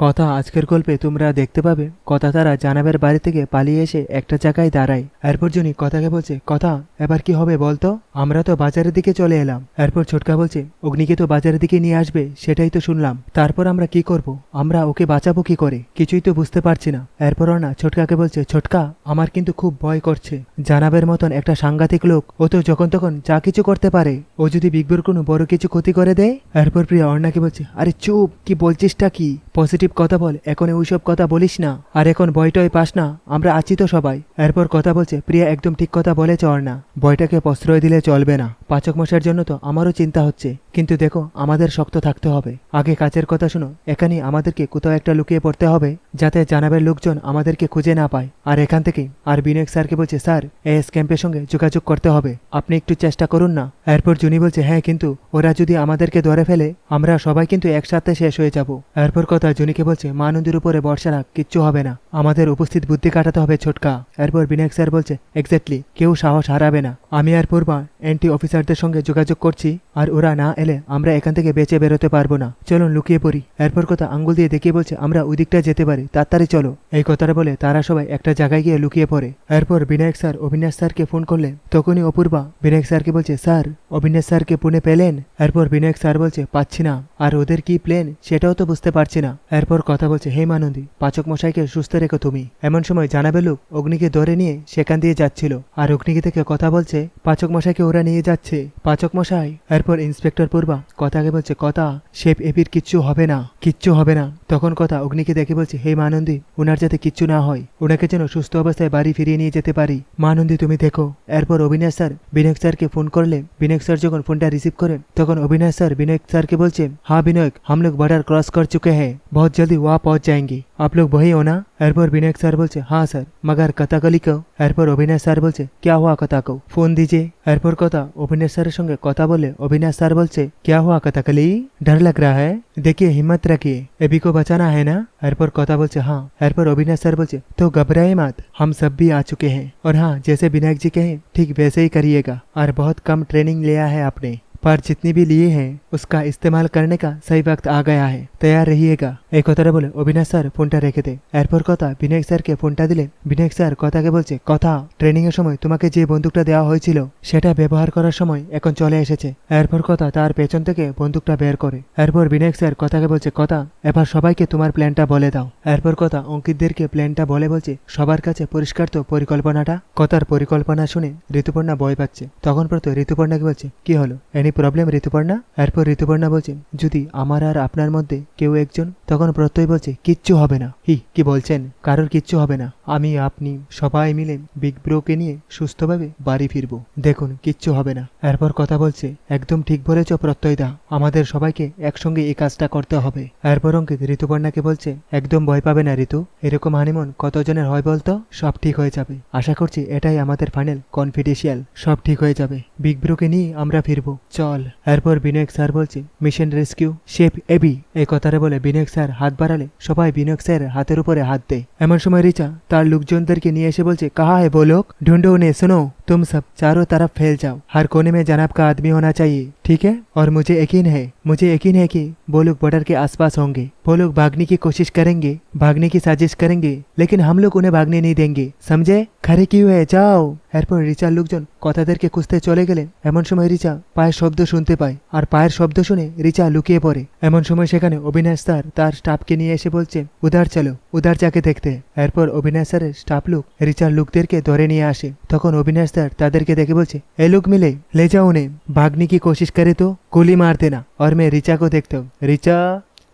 কথা আজকের গল্পে তোমরা দেখতে পাবে, কথা তারা জানাবের বাড়ি থেকে পালিয়ে এসে একটা জায়গায় দাঁড়ায়। এরপর জুনি কথাকে বলছে, কথা, এবার কি হবে বলতো? আমরা তো বাজারের দিকে চলে এলাম। এরপর ছোটকা বলছে, অগ্নিকে তো বাজারের দিকে নিয়ে আসবে, সেটাই তো শুনলাম। তারপর আমরা কি করব? আমরা ওকে বাঁচাবো কি করে? কিছুই তো বুঝতে পারছি না। এরপর না ছোটকাকে বলছে, ছোটকা, আমার কিন্তু খুব ভয় করছে। জানাবের মতন একটা সাংঘাতিক লোক, ও তো যখন তখন যা কিছু করতে পারে, ও যদি বিগবুর কোনো বড় কিছু ক্ষতি করে দেয়? এরপর প্রিয়া অর্ণাকে বলছে, আরে চুপ, কি বলছিসটা কি? পজিটিভ কথা বল এখন ওইসব কথা বলিস না। আর এখন বইটয় পাস না, আমরা আছি তো সবাই। এরপর কথা বলছে, প্রিয়া, একদম ঠিক কথা বলে বলেছে না বইটাকে প্রশ্রয় দিলে চলবে না। পাচক মশার জন্য তো আমারও চিন্তা হচ্ছে। কিন্তু দেখো, আমাদের শক্ত থাকতে হবে। আগে কাজের কথা শোনো, এখানে আমাদেরকে কোথাও একটা লুকিয়ে পড়তে হবে, যাতে জানাবের লোকজন আমাদেরকে খুঁজে না পায়। আর এখান থেকে, আর বিনয় স্যারকে বলছে, স্যার এস ক্যাম্পের সঙ্গে যোগাযোগ করতে হবে। আপনি একটু চেষ্টা করুন না। এরপর জুনি বলছে হ্যাঁ কিন্তু ওরা যদি আমাদেরকে ধরে ফেলে, আমরা সবাই কিন্তু একসাথে শেষ হয়ে যাব। এরপর কথা জুনিকে বলছে মা নদীর উপরে বর্ষা রাখ, কিচ্ছু হবে না। আমাদের উপস্থিত বুদ্ধি কাটাতে হবে, ছোটকা। এরপর বিনায়ক স্যার বলছে, এক্স্যাক্টলি, কেউ সাহস হারাবে না। আমি আর পূর্বা, এন্টি অফিসারদের সঙ্গে যোগাযোগ করছি। আর ওরা না এলে আমরা এখান থেকে বেঁচে বেরোতে পারব না। চলুন লুকিয়ে পড়ি। এরপর কথা আঙ্গুল দিয়ে দেখিয়ে বলছে, আমরা ওই দিকটা যেতে পারি। তাড়াতাড়ি চলো। এই কথাটা বলে তারা সবাই একটা জায়গায় গিয়ে লুকিয়ে পড়ে। এরপর বিনায়ক স্যার, অবিনাশ স্যারকে ফোন করলে তখনই অপূর্বা বিনায়ক স্যারকে বলছে, স্যার, অবিনাশ স্যারকে পুনে পেলেন? এরপর বিনায়ক স্যার বলছে, পাচ্ছি না। আর ওদের কি প্লেন? সেটাও তো বুঝতে পারছি না। এরপর কথা বলছে, হে মানন্দী, পাচক মশাইকে সুস্থ রেখো তুমি। এমন সময় জানাবে লোক অগ্নিকে ধরে নিয়ে সেখান দিয়ে যাচ্ছিল। আর অগ্নিকে থেকে কথা বলছে, পাচক মশাইকে ওরা নিয়ে যাচ্ছে। পাচক মশাই? তারপর ইন্সপেক্টর পূর্বা কথাকে বলছে, কথা, শেফ এপির কিচ্ছু হবে না, কিচ্ছু হবে না। তখন কথা অগ্নিকে দেখে বলছে, হে মানন্দী ওনার যাতে কিচ্ছু না হয় ওনাকে যেন সুস্থ অবস্থায় বাড়ি ফিরিয়ে নিয়ে যেতে পারি। মানন্দী, তুমি দেখো। এরপর অবিনাশ স্যার বিনয় স্যারকে ফোন করলে বিনয় স্যার যখন ফোনটা রিসিভ করেন, তখন অবিনাশ স্যার বিনয় স্যারকে বলছে হ্যাঁ বিনয় हम বর্ডার ক্রস কর চুকে হ্যাঁ हैं জলদি ওয়া পৌঁছ पहुँच আপলোক বহি लोग वही এরপর বিনায়ক স্যার বলছে হ্যাঁ স্যার মাগার কাতাকালিকেও এরপর অবিনাশ স্যার বলছে ক্যা হওয়া কাতাকো ফোন দিজে এরপর কথা অবিনাশ স্যারের সঙ্গে কথা বলে অবিনাশ স্যার বলছে ক্যা হওয়া কাতাকালি डर लग रहा है। देखिए, हिम्मत रखिए। अभी को बचाना है ना? एयरपोर्ट कौता बोलचे हाँ। एयरपोर्ट अविनाश सर बोलचे तो घबराए मत, हम सब भी आ चुके हैं। और हाँ जैसे विनायक जी कहे, ठीक वैसे ही करिएगा। और बहुत कम ट्रेनिंग लिया है आपने। पर जितनी भी लिए हैं, उसका इस्तेमाल करने का सही वक्त आ गया है। তৈয়ার রহিয়েগা এই কথাটা বলে অবিনাশ স্যার ফোনটা রেখে দে এরপর কথা বিনায়ক স্যারকে ফোনটা দিলে বিনায়ক স্যার কথাকে বলছে কথা ট্রেনিংয়ের সময় তোমাকে যে বন্দুকটা দেওয়া হয়েছিল, সেটা ব্যবহার করার সময় এখন চলে এসেছে। এরপর কথা তার পেছন থেকে বন্দুকটা বের করে। এরপর বিনায়ক স্যার কথাকে বলছে কথা এবার সবাইকে তোমার প্ল্যানটা বলে দাও। এরপর কথা অঙ্কিতদেরকে প্ল্যানটা বলে বলছে, সবার কাছে পরিষ্কার তো পরিকল্পনাটা? কথার পরিকল্পনা শুনে ঋতুপর্ণা ভয় পাচ্ছে। তখন প্রত ঋতুপর্ণাকে বলছে, কি হলো? Any problem Rituparna? এরপর ঋতুপর্ণা বলছে, যদি আমার আর আপনার মধ্যে কেউ একজন তখন প্রত্যয় বলছে, কিচ্ছু হবে না। হি, কি বলছেন? কারোর কিচ্ছু হবে না। আমি, আপনি সবাই মিলে বিগ ব্রোকে নিয়ে সুস্থভাবে বাড়ি ফিরবো। দেখুন, কিচ্ছু হবে না। এরপর কথা বলছে, একদম ঠিক বলেছ প্রত্যয়দা আমাদের সবাইকে একসঙ্গে এই কাজটা করতে হবে। এরপর অঙ্কিত ঋতুপর্ণাকে বলছে, একদম ভয় পাবে না ঋতু। এরকম হানিমন কতজনের হয় বলতো? সব ঠিক হয়ে যাবে। আশা করছি এটাই আমাদের ফাইনাল কনফিডেন্সিয়াল সব ঠিক হয়ে যাবে। বিগ ব্রোকে নিয়ে আমরা ফিরবো। চল। এরপর বিনায়ক স্যার বলছে মিশন রেস্কিউ শেফ এবি এই তারা বলে, বিনয়ক স্যার, হাত বাড়ালে সবাই বিনয়ক স্যার হাতের উপরে হাত দেয়। এমন সময় রিচা তার লোকজনদেরকে নিয়ে এসে বলছে, কাহা হে বলোক? ঢুন্ডো নে, শোনো। तुम सब चारों तरफ फैल जाओ हर कोने में जनाब का आदमी होना चाहिए ठीक है और मुझे यकीन है मुझे यकीन है कि वो लोग बॉर्डर के आसपास होंगे वो लोग भागने की कोशिश करेंगे भागने की साजिश करेंगे लेकिन हम लोग उन्हें भागने नहीं देंगे समझे खड़े क्यों है जाओ এরপর রিচার লোকজন কথাদেরকে খুঁজতে চলে গেলেন এমন সময় রিচা পায়ের শব্দ শুনতে পায় আর পায়ের শব্দ শুনে রিচা লুকিয়ে পড়ে এমন সময় সেখানে অবিনাশ স্যার তার স্টাফকে নিয়ে এসে বলছে উদার চলো উদার যাকে দেখতে এরপর অবিনাশ স্যারের স্টাফ লোক রিচার লোকদেরকে ধরে নিয়ে আসে তখন অবিনাশ স্যার তাদেরকে দেখে বলছে এ লোক মিলে ले जाओ उन्हें भागने की कोशिश करे तो गोली मार देना और मैं रिचा को देखता हूँ रिचा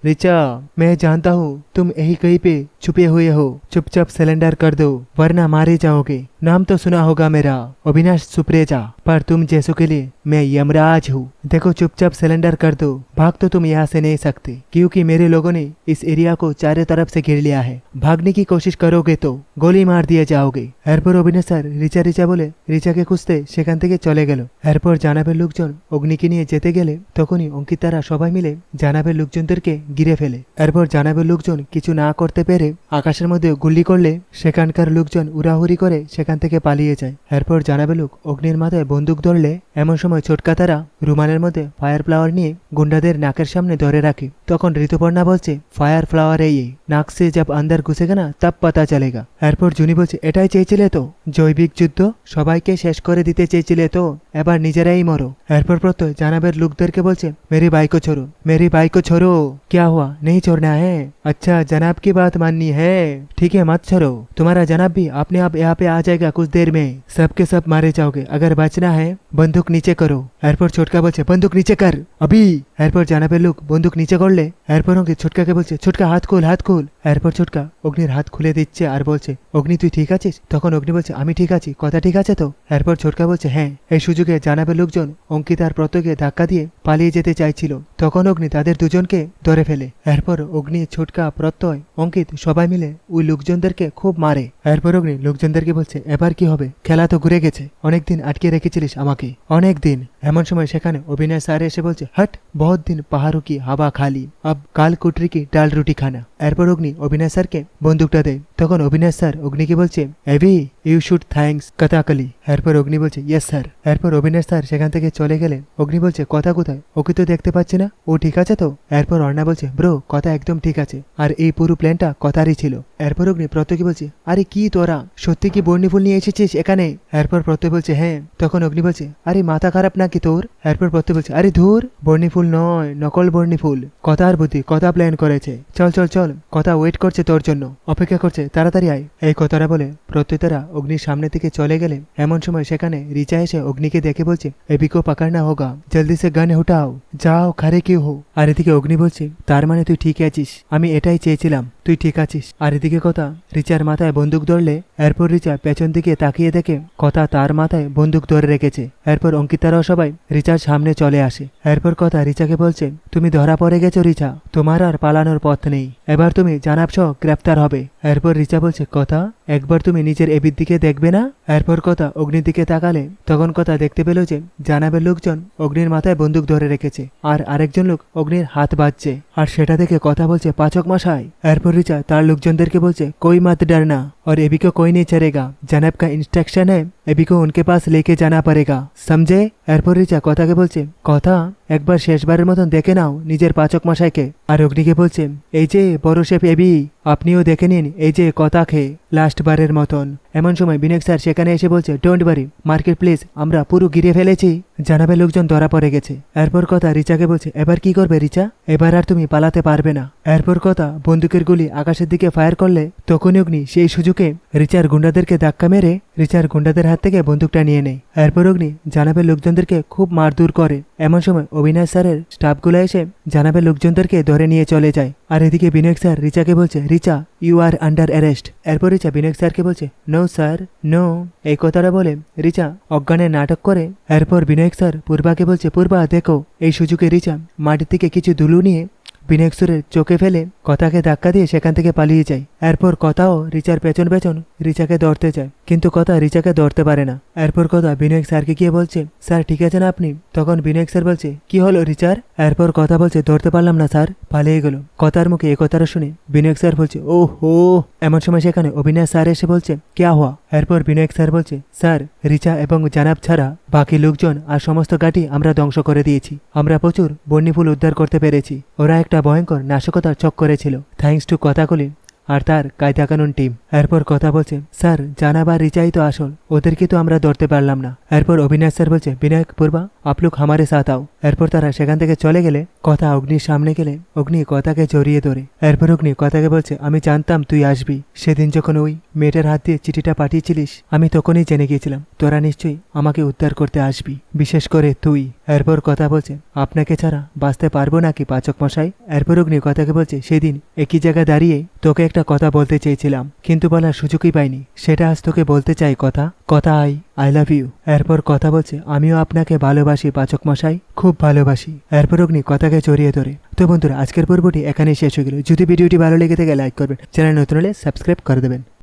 रिचा मैं जानता हूँ तुम यही कहीं पे छुपे हुए हो चुपचाप सिलेंडर कर दो वरना मारे जाओगे नाम तो सुना होगा मेरा अविनाश सुप्रेजा पर तुम जैसों के लिए मैं यमराज हूँ देखो चुपचाप सिलेंडर कर दो भाग तो तुम यहाँ से नहीं सकते क्योंकि मेरे लोगों ने इस एरिया को चारों तरफ से घेर लिया है भागने की कोशिश करोगे तो गोली मार दिए जाओगे এরপর অবিনাশ স্যার রিচা রিচা বলে রিচাকে খুঁজতে সেখান থেকে চলে গেল এরপর জানাবের লোকজন অগ্নিকে নিয়ে যেতে গেলে তখনই অঙ্কিতারা সবাই মিলে জানাবের লোকজনদেরকে ঘিরে ফেলে এরপর জানাবের লোকজন কিছু না করতে পেরে আকাশের মধ্যে গুলি করলে সেখানকার লোকজন উড়াহুড়ি করে সেখান সেখান থেকে পালিয়ে যায় এরপর জানাবে লোক অগ্নির মাথায় বন্দুক ধরলে এমন সময় ছোটকা তারা রুমালের মধ্যে ফায়ার ফ্লাওয়ার নিয়ে গুন্ডাদের নাকের সামনে ধরে রাখে তখন ঋতুপর্ণা বলছে ফায়ার ফ্লাওয়ার এই নাক সে জব আন্দার ঘুষেগা না তব পাতা চলেগা এরপর জুনি বলছে এটাই চেয়েছিলে তো জৈবিক যুদ্ধ সবাইকে শেষ করে দিতে চেয়েছিলে তো এবার নিজেরাই মরো এরপর প্রত্যয় জানাবের লোকদেরকে বলছে মেরি বাইকো ছোড়ো मेरी बाइक को छोड़ो क्या हुआ नहीं छोड़ना है अच्छा जनाब की बात माननी है ठीक है मत छोड़ो तुम्हारा जनाब भी अपने आप यहाँ पे आ जाएगा कुछ देर में सबके सब मारे जाओगे अगर बचना है बंदूक नीचे करो এরপর ছোটকা বলছে বন্দুক নিচে কর अभी এরপর জানাবের লোক বন্দুক নিচে করলে এরপর অঙ্কে ছোটকাকে বলছে ছোটকা হাত খোল হাত খোল এরপর ছোটকা অগ্নির হাত খুলে দিচ্ছে আর বলছে অগ্নি তুই ঠিক আছিস তখন অগ্নি বলছে আমি ঠিক আছি কথা ঠিক আছে তো এরপর ছোটকা বলছে হ্যাঁ এই সুযোগে জানাবের লোকজন অঙ্কিত আর প্রত্যকে ধাক্কা দিয়ে পালিয়ে যেতে চাইছিল। তখন অগ্নি তাদের দুজনকে ধরে ফেলে। এরপর অগ্নি, ছোটকা, প্রত্যয়, অঙ্কিত সবাই মিলে ওই লোকজনদেরকে খুব মারে। এরপর অগ্নি লোকজনদেরকে বলছে, এবার কি হবে? খেলা তো ঘুরে গেছে। অনেকদিন আটকে রেখেছিলিস আমাকে। অনেক দিন এমন সময় সেখানে অভিনয় স্যার এসে বলছে, হট, বহুত দিন পাহাড়ু কি হাওয়া খালি। আব কাল কুটরি কি ডাল রুটি খানা। এরপর অগ্নি অভিনয় স্যারকে বন্দুকটা দেয়। তখন অভিনয় স্যার অগ্নিকে বলছে, এভি, ইউ শুড থ্যাঙ্কস কথাকালি এরপর অগ্নি বলছে, ইয়েস স্যার। এরপর অভিনয় স্যার সেখান থেকে চলে গেলে অগ্নি বলছে, কথা কোথায়? ওকে তো দেখতে পাচ্ছি না। ও ঠিক আছে তো? এরপর অর্ণা বলছে, ব্রো, কথা একদম ঠিক আছে। আর এই পুরো প্ল্যানটা কথারই ছিল। এরপর অগ্নি প্রত্যেকে বলছে, আরে কি তোরা? সত্যি কি বর্ণি ফুল নিয়ে এসেছিস এখানে? এরপর প্রত্যয় বলছে হ্যাঁ। তখন অগ্নি বলছে, আরে মাথা খারাপ নাকি তোর? এরপর প্রত্যয় বলছে, আরে ধুর বর্ণি ফুল নয়, নকল বর্ণি ফুল। কথার বুদ্ধি, কথা প্ল্যান করেছে। চল চল চল, কথা ওয়েট করছে তোর জন্য। অপেক্ষা করছে, তাড়াতাড়ি আয়। এই কথাটা বলে প্রত্যয় তারা অগ্নির সামনে থেকে চলে গেলে এমন সময় সেখানে রিচা এসে অগ্নিকে দেখে বলছে এবিকো পাকাড়না হোগা, জলদি সে গান উঠাও, যাও খারে কি হো। আর এদিকে অগ্নি বলছে, তার মানে তুই ঠিক আছিস, আমি এটাই চেয়েছিলাম। তুই ঠিক আছিস? আর এদিকে কথা, রিচার মাথায় বন্দুক ধরলে, এরপর রিচা পেছন দিকে তাকিয়ে দেখে কথা তার মাথায় বন্দুক ধরে রেখেছে। এরপর অঙ্কিতারাও সবাই রিচার সামনে চলে আসে। এরপর কথা রিচাকে বলছে, তুমি ধরা পড়ে গেছো রিচা, তোমার আর পালানোর পথ নেই। এবার তুমি জানাব গ্রেপ্তার হবে। এরপর রিচা বলছে, কথা? একবার তুমি নিজের এবির দিকে দেখবে না? এরপর কথা অগ্নির দিকে তাকালে, তখন কথা দেখতে পেল যে, জানাবের লোকজন অগ্নির মাথায় বন্দুক ধরে রেখেছে। আর আরেকজন লোক অগ্নির হাত বাজছে আর সেটা দেখে কথা বলছে পাচক মশাই। এরপর रिचा तार लोग जनदर के बोलचे कोई मत डरना और एबी को कोई नहीं चलेगा जैनब का इंस्ट्रक्शन है एबी को उनके पास लेके जाना पड़ेगा समझे এরপর রিচা কথাকে বলছে কথা একবার শেষবারের মতন দেখে নাও নিজের পাচক মশাইকে আর অগ্নিকে বলছে এই যে বড় শেফ এবি আপনিও দেখে নিন এই যে কথা খেয়ে লাস্ট বারের মতন এমন সময় বিনয় স্যার সেখানে এসে বলছে ডোন্ট বারি মার্কেট প্লেস আমরা পুরো ঘিরে ফেলেছি জানাবে লোকজন ধরা পড়ে গেছে এরপর কথা রিচাকে বলছে এবার কি করবে রিচা এবার আর তুমি পালাতে পারবে না এরপর কথা বন্দুকের গুলি আকাশের দিকে ফায়ার করলে তখনই অগ্নি সেই সুযোগে রিচার গুন্ডাদেরকে ধাক্কা মেরে রিচার গুন্ডাদের হাত থেকে বন্দুকটা নিয়ে নেয়। এরপর অগ্নি জানাবে লোকজনদেরকে খুব মারধর করে। এমন সময় অবিনাশ স্যারের স্টাফগুলো এসে জানাবে লোকজনদেরকে ধরে নিয়ে চলে যায়। আর এদিকে বিনয়ক স্যার রিচাকে বলছে, Richa you are under arrest এরপর রিচা বিনয় স্যারকে বলছে নো স্যার নো এই কথাটা বলে রিচা অজ্ঞানের নাটক করে। এরপর বিনয়ক স্যার পূর্বাকে বলছে, পূর্বা, দেখো, এই সুযোগে রিচা মাটির থেকে কিছু দুলু নিয়ে বিনয়েশ্বরের চোখে ফেলে কথাকে ধাক্কা দিয়ে সেখান থেকে পালিয়ে যায়। এরপর কথাও রিচার পেছন পেছন রিচাকে ধরতে চায় কিন্তু কথা রিচাকে ধরতে পারে না। এরপর কথা বিনয় স্যারকে গিয়ে বলছে, স্যার, ঠিক আছেন আপনি? তখন বিনয় স্যার বলছে, কি হলো রিচার? এরপর কথা বলছে, ধরতে পারলাম না স্যার, পালিয়ে গেল। কথার মুখে এ কথাটা শুনে বিনয় স্যার বলছে ও হো এমন সময় সেখানে অভিনয় স্যার এসে বলছে, ক্যা হওয়া এরপর বিনয় স্যার বলছে, স্যার, রিচা এবং জানাব ছাড়া বাকি লোকজন আর সমস্ত গাটি আমরা ধ্বংস করে দিয়েছি। আমরা প্রচুর বন্যিফুল উদ্ধার করতে পেরেছি। ওরা একটা ভয়ঙ্কর নাশকতার চক করেছিল। থ্যাংকস টু কথাগুলি আর তার কায়দা কানুন টিম। এরপর কথা বলছে, স্যার জানা বা রিচাই তো আসল। ওদেরকে তো আমরা ধরতে পারলাম না। এরপর অভিনয় স্যার বলছে, বিনায়ক পূর্বা, আপলুক হামারে সাথ আও। এরপর তারা সেখান থেকে চলে গেলে কথা অগ্নির সামনে গেলে অগ্নি কথাকে জড়িয়ে ধরে। এরপর অগ্নি কথাকে বলছে, আমি জানতাম তুই আসবি। সেদিন যখন ওই মেয়েটার হাত দিয়ে চিঠিটা পাঠিয়েছিলিস, আমি তখনই জেনে গিয়েছিলাম, তোরা নিশ্চয়ই আমাকে উদ্ধার করতে আসবি। বিশেষ করে তুই। এরপর কথা বলছে, আপনাকে ছাড়া বাঁচতে পারব নাকি পাচক মশাই? এরপর অগ্নি কথাকে বলছে, সেদিন একই জায়গায় দাঁড়িয়ে তোকে একটা কথা বলতে চেয়েছিলাম, কিন্তু বলার সুযোগই পাইনি। সেটা আজ তোকে বলতে চাই কথা। কথা আই আই লাভ ইউ এরপর কথা বলছে, আমিও আপনাকে ভালোবাসি, পাচক মশাই। খুব ভালোবাসি। এরপর অগ্নি কথাকে চড়িয়ে ধরে, তো বন্ধুরা, আজকের পর্বটি এখানেই শেষ হয়ে গেল। যদি ভিডিওটি ভালো লেগে থাকে লাইক করবেন। চ্যানেল নতুন হলে সাবস্ক্রাইব করে দেবেন।